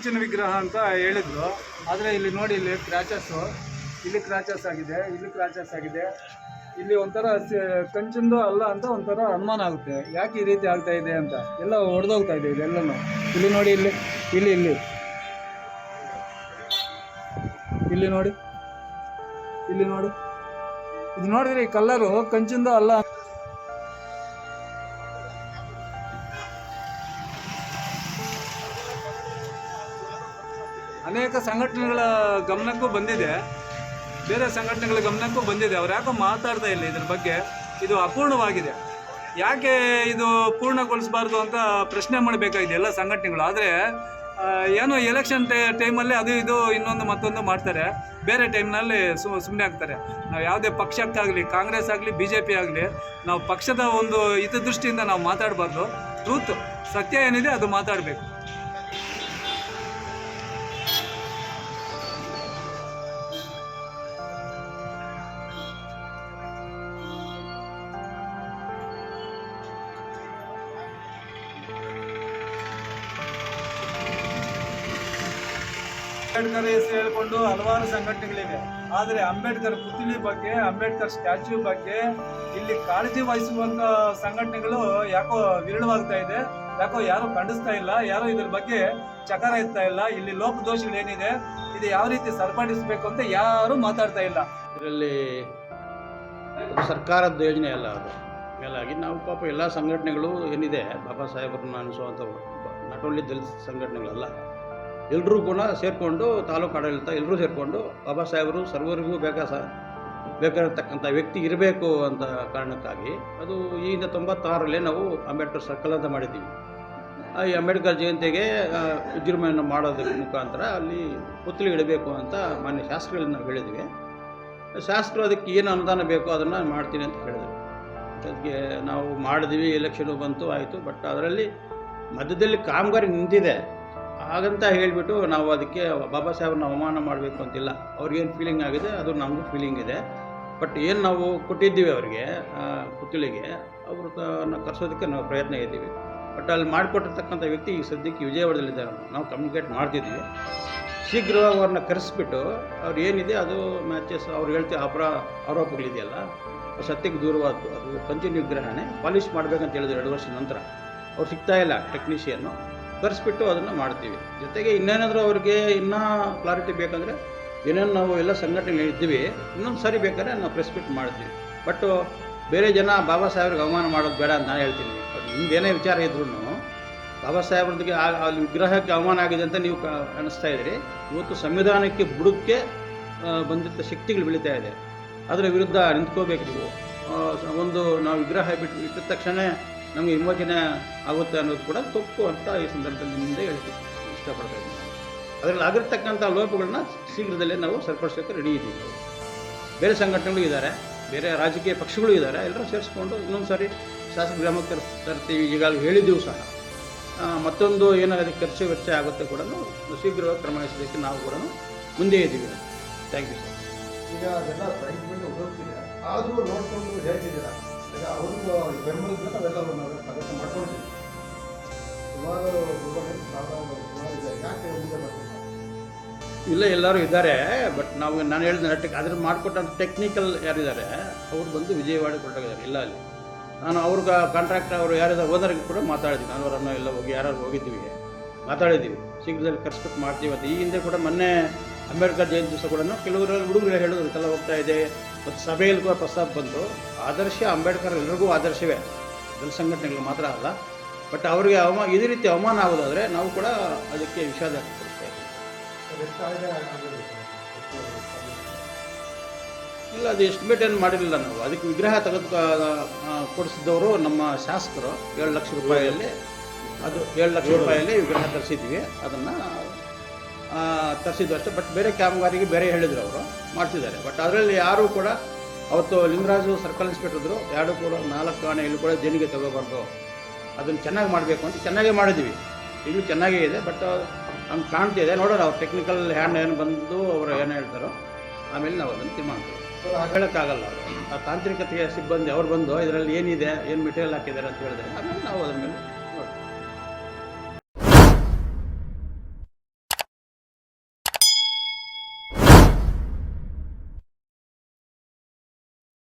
ಕಂಚಿನ ವಿಗ್ರಹ ಅಂತ ಹೇಳಿದ್ರು. ಆದರೆ ಇಲ್ಲಿ ನೋಡಿ, ಇಲ್ಲಿ ಕ್ರ್ಯಾಚಸ್ಸು ಇಲ್ಲಿ ಕ್ರ್ಯಾಚಸ್ ಆಗಿದೆ, ಇಲ್ಲಿ ಕ್ರ್ಯಾಚಸ್ ಆಗಿದೆ. ಇಲ್ಲಿ ಒಂಥರ ಕಂಚಿಂದು ಅಲ್ಲ ಅಂತ ಒಂಥರ ಅನುಮಾನ ಆಗುತ್ತೆ. ಯಾಕೆ ಈ ರೀತಿ ಆಗ್ತಾ ಇದೆ ಅಂತ? ಎಲ್ಲ ಹೊಡೆದೋಗ್ತಾ ಇದೆ ಇದೆಲ್ಲನೂ ಇಲ್ಲಿ ನೋಡಿ, ಇಲ್ಲಿ ಇಲ್ಲಿ ಇಲ್ಲಿ. ಇಲ್ಲಿ ನೋಡಿ ಇಲ್ಲಿ ನೋಡಿ. ಇದು ನೋಡಿದ್ರೆ ಈ ಕಲ್ಲರು ಕಂಚಿಂದ ಅಲ್ಲ ಅನೇಕ ಸಂಘಟನೆಗಳ ಗಮನಕ್ಕೂ ಬಂದಿದೆ. ಬೇರೆ ಸಂಘಟನೆಗಳ ಗಮನಕ್ಕೂ ಬಂದಿದೆ. ಅವ್ರು ಯಾಕೋ ಮಾತಾಡ್ತಾ ಇಲ್ಲ ಇದ್ರ ಬಗ್ಗೆ. ಇದು ಅಪೂರ್ಣವಾಗಿದೆ. ಯಾಕೆ ಇದು ಪೂರ್ಣಗೊಳಿಸಬಾರ್ದು ಅಂತ ಪ್ರಶ್ನೆ ಮಾಡಬೇಕಾಗಿದೆ ಎಲ್ಲ ಸಂಘಟನೆಗಳು. ಆದರೆ ಏನೋ ಎಲೆಕ್ಷನ್ ಟೈ, ಟೈಮಲ್ಲಿ ಅದು ಇದು ಇನ್ನೊಂದು ಮತ್ತೊಂದು ಮಾಡ್ತಾರೆ. ಬೇರೆ ಟೈಮ್ನಲ್ಲಿ ಸು ಸುಮ್ಮನೆ ಆಗ್ತಾರೆ. ನಾವು ಯಾವುದೇ ಪಕ್ಷಕ್ಕಾಗಲಿ, ಕಾಂಗ್ರೆಸ್ ಆಗಲಿ ಬಿ ಜೆ ಪಿ ಆಗಲಿ, ನಾವು ಪಕ್ಷದ ಒಂದು ಹಿತದೃಷ್ಟಿಯಿಂದ ನಾವು ಮಾತಾಡಬಾರ್ದು. ಟ್ರೂತ್ ಸತ್ಯ ಏನಿದೆ ಅದು ಮಾತಾಡಬೇಕು. ಅಂಬೇಡ್ಕರ್ ಹೆಸರು ಹೇಳ್ಕೊಂಡು ಹಲವಾರು ಸಂಘಟನೆಗಳಿವೆ. ಆದರೆ ಅಂಬೇಡ್ಕರ್ ಪುತ್ಲಿ ಬಗ್ಗೆ, ಅಂಬೇಡ್ಕರ್ ಸ್ಟ್ಯಾಚ್ಯೂ ಬಗ್ಗೆ, ಇಲ್ಲಿ ಕಾಳಜಿ ವಹಿಸುವಂತ ಸಂಘಟನೆಗಳು ಯಾಕೋ ವಿರಳವಾಗ್ತಾ ಇದೆ, ಯಾಕೋ ಯಾರು ಖಂಡಿಸ್ತಾ ಇಲ್ಲ, ಯಾರು ಇದ್ರ ಬಗ್ಗೆ ಚಕಾರ ಎತ್ತಾ ಇಲ್ಲ, ಇಲ್ಲಿ ಲೋಪದೋಷಗಳು ಏನಿದೆ, ಇದು ಯಾವ ರೀತಿ ಸರಿಪಡಿಸಬೇಕು ಅಂತ ಯಾರು ಮಾತಾಡ್ತಾ ಇಲ್ಲ. ಇದರಲ್ಲಿ ಸರ್ಕಾರದ ಯೋಜನೆ ಅಲ್ಲ ಅದು. ಮೇಲಾಗಿ ನಾವು ಪಾಪ ಎಲ್ಲ ಸಂಘಟನೆಗಳು ಏನಿದೆ, ಬಾಬಾ ಸಾಹೇಬರನ್ನ ಅನಿಸುವಂಥ ನಾಟ್ ಓನ್ಲಿ ದಲಿತ ಸಂಘಟನೆಗಳಲ್ಲ ಎಲ್ಲರೂ ಕೂಡ ಸೇರಿಕೊಂಡು ತಾಲೂಕು ಆಡಳಿತ ಎಲ್ಲರೂ ಸೇರಿಕೊಂಡು ಬಾಬಾ ಸಾಹೇಬರು ಸರ್ವರಿಗೂ ಬೇಕಾ ಸ ಬೇಕಾಗಿರ್ತಕ್ಕಂಥ ವ್ಯಕ್ತಿ ಇರಬೇಕು ಅಂತ ಕಾರಣಕ್ಕಾಗಿ ಅದು ಈಗಿಂದ ತೊಂಬತ್ತಾರಲ್ಲೇ ನಾವು ಅಂಬೇಡ್ಕರ್ ಸರ್ಕಲ್ ಅಂತ ಮಾಡಿದ್ದೀವಿ. ಈ ಅಂಬೇಡ್ಕರ್ ಜಯಂತಿಗೆ ವಿಜೃಂಭಣೆಯನ್ನು ಮಾಡೋದಕ್ಕೆ ಮುಖಾಂತರ ಅಲ್ಲಿ ಪುತ್ಲಿ ಇಡಬೇಕು ಅಂತ ಮಾನ್ಯ ಶಾಸ್ತ್ರಗಳನ್ನ ಹೇಳಿದ್ವಿ. ಶಾಸ್ತ್ರ ಅದಕ್ಕೆ ಏನು ಅನುದಾನ ಬೇಕೋ ಅದನ್ನು ಮಾಡ್ತೀನಿ ಅಂತ ಹೇಳಿದ್ರು. ಅದಕ್ಕೆ ನಾವು ಮಾಡಿದ್ವಿ, ಎಲೆಕ್ಷನು ಬಂತು, ಆಯಿತು. ಬಟ್ ಅದರಲ್ಲಿ ಮಧ್ಯದಲ್ಲಿ ಕಾಮಗಾರಿ ನಿಂತಿದೆ. ಹಾಗಂತ ಹೇಳಿಬಿಟ್ಟು ನಾವು ಅದಕ್ಕೆ ಬಾಬಾ ಸಾಹೇಬ್ರನ್ನ ಅವಮಾನ ಮಾಡಬೇಕು ಅಂತಿಲ್ಲ. ಅವ್ರಿಗೇನು ಫೀಲಿಂಗ್ ಆಗಿದೆ, ಅದು ನಮಗೂ ಫೀಲಿಂಗ್ ಇದೆ. ಬಟ್ ಏನು ನಾವು ಕೊಟ್ಟಿದ್ದೀವಿ ಅವರಿಗೆ ಪುತ್ಲಿಗೆ ಅವರು ಕರೆಸೋದಕ್ಕೆ ನಾವು ಪ್ರಯತ್ನ ಇದ್ದೀವಿ. ಬಟ್ ಅಲ್ಲಿ ಮಾಡಿಕೊಟ್ಟಿರ್ತಕ್ಕಂಥ ವ್ಯಕ್ತಿ ಈಗ ಸದ್ಯಕ್ಕೆ ವಿಜಯವಾಡದಲ್ಲಿದ್ದಾರೆ. ನಾವು ಕಮ್ಯುನಿಕೇಟ್ ಮಾಡ್ತಿದ್ವಿ. ಶೀಘ್ರವಾಗಿ ಅವ್ರನ್ನ ಕರೆಸ್ಬಿಟ್ಟು ಅವ್ರು ಏನಿದೆ ಅದು ಮ್ಯಾಚಸ್ ಅವ್ರು ಹೇಳ್ತೀವಿ ಅಪರ ಆರೋಪಗಳಿದೆಯಲ್ಲ ಸತ್ಯಕ್ಕೆ ದೂರವಾದ್ದು. ಅದು ಪಂಚ ನಿಗ್ರಹಣೆ ಪಾಲಿಷ್ ಮಾಡಬೇಕಂತ ಹೇಳಿದ್ರು ಎರಡು ವರ್ಷದ ನಂತರ. ಅವ್ರು ಸಿಗ್ತಾ ಇಲ್ಲ ಟೆಕ್ನಿಷಿಯನ್ನು ಕರೆಸ್ಬಿಟ್ಟು ಅದನ್ನು ಮಾಡ್ತೀವಿ. ಜೊತೆಗೆ ಇನ್ನೇನಾದರೂ ಅವ್ರಿಗೆ ಇನ್ನೂ ಕ್ಲಾರಿಟಿ ಬೇಕಂದರೆ ಏನೇನು ನಾವು ಎಲ್ಲ ಸಂಘಟನೆ ಇದ್ದೀವಿ, ಇನ್ನೊಂದು ಸಾರಿ ಬೇಕಾದ್ರೆ ನಾವು ಪ್ರೆಸ್ ಮೀಟ್ ಮಾಡ್ತೀವಿ. ಬಟ್ ಬೇರೆ ಜನ ಬಾಬಾ ಸಾಹೇಬ್ರಿಗೆ ಅವಮಾನ ಮಾಡೋದು ಬೇಡ ಅಂತ ನಾನು ಹೇಳ್ತೀನಿ. ನಿಮ್ದೇನೇ ವಿಚಾರ ಇದ್ರೂ ಬಾಬಾ ಸಾಹೇಬ್ರದಿಗೆ ಆ ಅಲ್ಲಿ ವಿಗ್ರಹಕ್ಕೆ ಅವಮಾನ ಆಗಿದೆ ಅಂತ ನೀವು ಕ- ಇದ್ರಿ ಇದ್ದೀರಿ. ಇವತ್ತು ಸಂವಿಧಾನಕ್ಕೆ ಬುಡಕ್ಕೆ ಬಂದಿದ್ದ ಶಕ್ತಿಗಳು ಬೆಳೀತಾ ಇದೆ. ಅದರ ವಿರುದ್ಧ ನಿಂತ್ಕೋಬೇಕು ನೀವು. ಒಂದು ನಾವು ವಿಗ್ರಹ ಬಿಟ್ಟು ಇಟ್ಟ ತಕ್ಷಣ ನಮಗೆ ವಿಮೋಚನೆ ಆಗುತ್ತೆ ಅನ್ನೋದು ಕೂಡ ತಪ್ಪು ಅಂತ ಈ ಸಂದರ್ಭದಲ್ಲಿ ಮುಂದೆ ಹೇಳ್ತೀವಿ ಇಷ್ಟಪಡ್ತಾ ಇದ್ದೀನಿ ಅದರಲ್ಲಿ ಆಗಿರ್ತಕ್ಕಂಥ ಲೋಪಗಳನ್ನ ಶೀಘ್ರದಲ್ಲೇ ನಾವು ಸರಿಪಡಿಸೋಕೆ ರೆಡಿ ಇದ್ದೀವಿ. ಬೇರೆ ಸಂಘಟನೆಗಳು ಇದ್ದಾರೆ, ಬೇರೆ ರಾಜಕೀಯ ಪಕ್ಷಗಳು ಇದ್ದಾರೆ, ಎಲ್ಲರೂ ಸೇರಿಸ್ಕೊಂಡು ಇನ್ನೊಂದು ಸಾರಿ ಶಾಸಕ ಗ್ರಾಮಕ್ಕೆ ತರ್- ತರ್ತೀವಿ. ಈಗಾಗಲೇ ಹೇಳಿದ್ದೀವಿ ಸಹ. ಮತ್ತೊಂದು ಅದಕ್ಕೆ ಖರ್ಚು ವೆಚ್ಚ ಆಗುತ್ತೆ ಕೂಡ ಶೀಘ್ರವಾಗಿ ಕ್ರಮ ವಹಿಸೋದಕ್ಕೆ ನಾವು ಕೂಡ ಮುಂದೆ ಇದ್ದೀವಿ. ಥ್ಯಾಂಕ್ ಯು ಸರ್ ಈಗ ಅದೆಲ್ಲ ಆದರೂ ನೋಡಿಕೊಂಡು ಹೇಳ್ತಿದ್ದೀರಾ? ಇಲ್ಲ, ಎಲ್ಲರೂ ಇದ್ದಾರೆ ಬಟ್ ನಾವು ನಾನು ಹೇಳಿದ ನಟಕ್ಕೆ ಅದ್ರ ಮಾಡಿಕೊಟ್ಟಂಥ ಟೆಕ್ನಿಕಲ್ ಯಾರಿದ್ದಾರೆ, ಅವ್ರು ಬಂದು ವಿಜಯವಾಡ ಕೊಟ್ಟಾಗಿದ್ದಾರೆ, ಇಲ್ಲ ಅಲ್ಲಿ. ನಾನು ಅವ್ರಿಗೆ ಕಾಂಟ್ರಾಕ್ಟ್ ಅವರು ಯಾರಿದ್ದಾರೆ ಓನರ್ಗೆ ಕೂಡ ಮಾತಾಡಿದ್ವಿ. ನಾನು ಅವರನ್ನು ಎಲ್ಲ ಹೋಗಿ ಯಾರು ಹೋಗಿದ್ದೀವಿ ಮಾತಾಡಿದ್ದೀವಿ ಶೀಘ್ರದಲ್ಲಿ ಕರ್ಸ್ಬಿಟ್ಟು ಮಾಡ್ತೀವಿ ಅಂತ. ಈ ಹಿಂದೆ ಕೂಡ ಮೊನ್ನೆ ಅಂಬೇಡ್ಕರ್ ಜಯಂತಿ ಸಹ ಕೂಡ ಕೆಲವರು ಹುಡುಗರು ಹೇಳಿದ್ರು ಕೆಲವು ಹೋಗ್ತಾ ಇದೆ ಮತ್ತು ಸಭೆಯಲ್ಲಿ ಕೂಡ ಪ್ರಸ್ತಾಪ ಬಂತು. ಆದರ್ಶ ಅಂಬೇಡ್ಕರ್ ಎಲ್ರಿಗೂ ಆದರ್ಶವೇ. ಜನ ಸಂಘಟನೆಗಳು ಮಾತ್ರ ಅಲ್ಲ. ಬಟ್ ಅವರಿಗೆ ಅವಮಾನ ಇದೇ ರೀತಿ ಅವಮಾನ ಆಗೋದಾದರೆ ನಾವು ಕೂಡ ಅದಕ್ಕೆ ವಿಷಾದ ಇಲ್ಲ, ಅದು ಎಸ್ಟಿಮೇಟ್ ಏನು ಮಾಡಿರಲಿಲ್ಲ ನಾವು. ಅದಕ್ಕೆ ವಿಗ್ರಹ ತೆಗೆದು ಕೊಡಿಸಿದವರು ನಮ್ಮ ಶಾಸಕರು. ಏಳು ಲಕ್ಷ ರೂಪಾಯಿಯಲ್ಲಿ, ಅದು ಏಳು ಲಕ್ಷ ರೂಪಾಯಿಯಲ್ಲಿ ವಿಗ್ರಹ ತರಿಸಿದ್ವಿ ಅದನ್ನು ತರಿಸಿದ್ವಿ ಅಷ್ಟೇ. ಬಟ್ ಬೇರೆ ಕಾಮಗಾರಿಗೆ ಬೇರೆ ಹೇಳಿದರು ಅವರು, ಮಾಡ್ತಿದ್ದಾರೆ. ಬಟ್ ಅದರಲ್ಲಿ ಯಾರೂ ಕೂಡ, ಅವತ್ತು ಲಿಂಗರಾಜು ಸರ್ಕಲ್ ಇನ್ಸ್ಪೆಕ್ಟರ್ ಇದ್ದರು ಎರಡು ಕೂಡ ನಾಲ್ಕು ಇಲ್ಲಿ ಕೂಡ ದೇಣಿಗೆ ತಗೋಬಾರ್ದು. ಅದನ್ನು ಚೆನ್ನಾಗಿ ಮಾಡಬೇಕು ಅಂತ ಚೆನ್ನಾಗೇ ಮಾಡಿದ್ವಿ. ಈಗಲೂ ಚೆನ್ನಾಗೇ ಇದೆ ಬಟ್ ಹಂಗೆ ಕಾಣ್ತಿದೆ ನೋಡೋಣ, ಅವ್ರು ಟೆಕ್ನಿಕಲ್ ಹ್ಯಾಂಡ್ ಏನು ಬಂದು ಅವರು ಏನು ಹೇಳ್ತಾರೋ. ಆಮೇಲೆ ನಾವು ಅದನ್ನು ತೀರ್ಮಾನ ಮಾಡ್ತೀವಿ. ಹೇಳೋಕ್ಕಾಗಲ್ಲ ಆ ತಾಂತ್ರಿಕತೆಯ ಸಿಬ್ಬಂದಿ ಅವ್ರು ಬಂದು, ಇದರಲ್ಲಿ ಏನಿದೆ? ಏನು ಮೆಟೀರಿಯಲ್ ಹಾಕಿದ್ದಾರೆ? ಅಂತ ಹೇಳಿದ್ರೆ, ಆಮೇಲೆ ನಾವು ಅದ್ರ ಮೇಲೆ